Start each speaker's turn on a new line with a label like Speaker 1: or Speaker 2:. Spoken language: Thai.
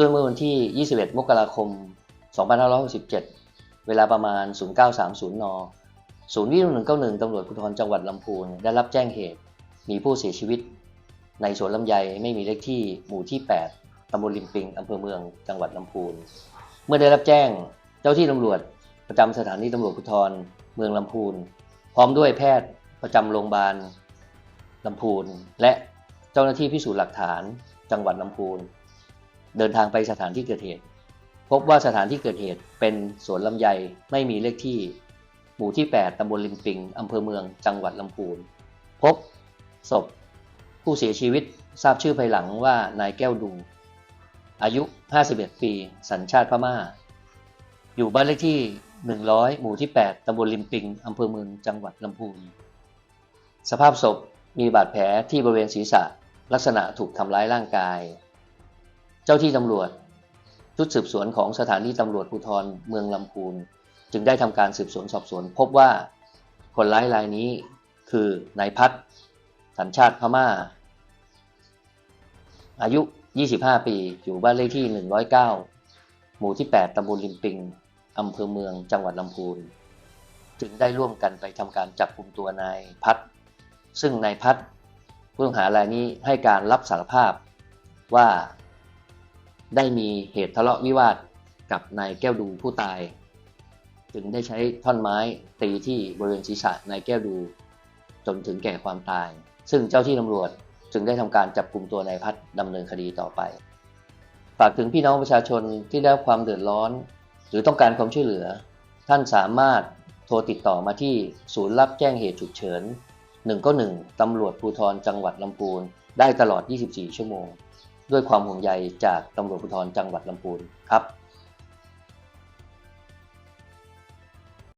Speaker 1: ด้วยเมื่อวันที่ 21 มกราคม 2567 เวลาประมาณ 0930 น ศูนย์วิทยุ191 ตำรวจภูธรจังหวัดลำพูนได้รับแจ้งเหตุ มีผู้เสียชีวิต ในสวนลำไยไม่มีเลขที่หมู่ที่ 8 ตำบลริมปิง อำเภอเมืองจังหวัดลำพูน เมื่อได้รับแจ้งเจ้าที่ตำรวจประจำสถานีตำรวจภูธรเมืองลำพูน พร้อมด้วยแพทย์ประจำโรงพยาบาลลำพูน และเจ้าหน้าที่พิสูจน์หลักฐานจังหวัดลำพูน เดินทางไปสถานที่เกิดเหตุ พบว่าสถานที่เกิดเหตุเป็นสวนลำไยไม่มีเลขที่ หมู่ที่ 8ตำบลลิมปิงอำเภอเมืองจังหวัดลำพูน พบศพ ผู้เสียชีวิตทราบชื่อภายหลังว่านายแก้วดุง อายุ 51 ปี สัญชาติพม่า อยู่บ้านเลขที่ 100 หมู่ที่ 8ตำบลลิมปิงอำเภอเมืองจังหวัดลำพูน สภาพศพมีบาดแผลที่บริเวณศีรษะ ลักษณะถูกทำร้ายร่างกาย เจ้าที่ตำรวจ ชุดสืบสวนของสถานีตำรวจภูธรเมืองลำพูน จึงได้ทำการสืบสวนสอบสวน พบว่าคนร้ายรายนี้คือนายพัฒน์สัญชาติพม่า อายุ 25 ปี อยู่บ้านเลขที่ 109 หมู่ที่ 8ตำบลลิมปิงอำเภอเมืองจังหวัดลำพูน จึงได้ร่วมกันไปทำการจับกลุ่มตัวนายพัฒน์ซึ่งนายพัฒน์ผู้ต้องหารายนี้ให้การรับสารภาพว่า ได้มีเหตุทะเลาะวิวาทกับนายแก้วดูผู้ตาย จึงได้ใช้ท่อนไม้ตีที่บริเวณศีรษะนายแก้วดูจนถึงแก่ความตาย ซึ่งเจ้าที่ตำรวจจึงได้ทำการจับกลุ่มตัวนายพัฒน์ดำเนินคดีต่อไป ฝากถึงพี่น้องประชาชนที่ได้รับความเดือดร้อน หรือต้องการความช่วยเหลือ ท่านสามารถโทรติดต่อมาที่ศูนย์รับแจ้งเหตุฉุกเฉิน191ตำรวจภูธรจังหวัดลำพูนได้ตลอด 24 ชั่วโมง ด้วยความห่วงใยจากตำรวจภูธรจังหวัดลำพูนครับ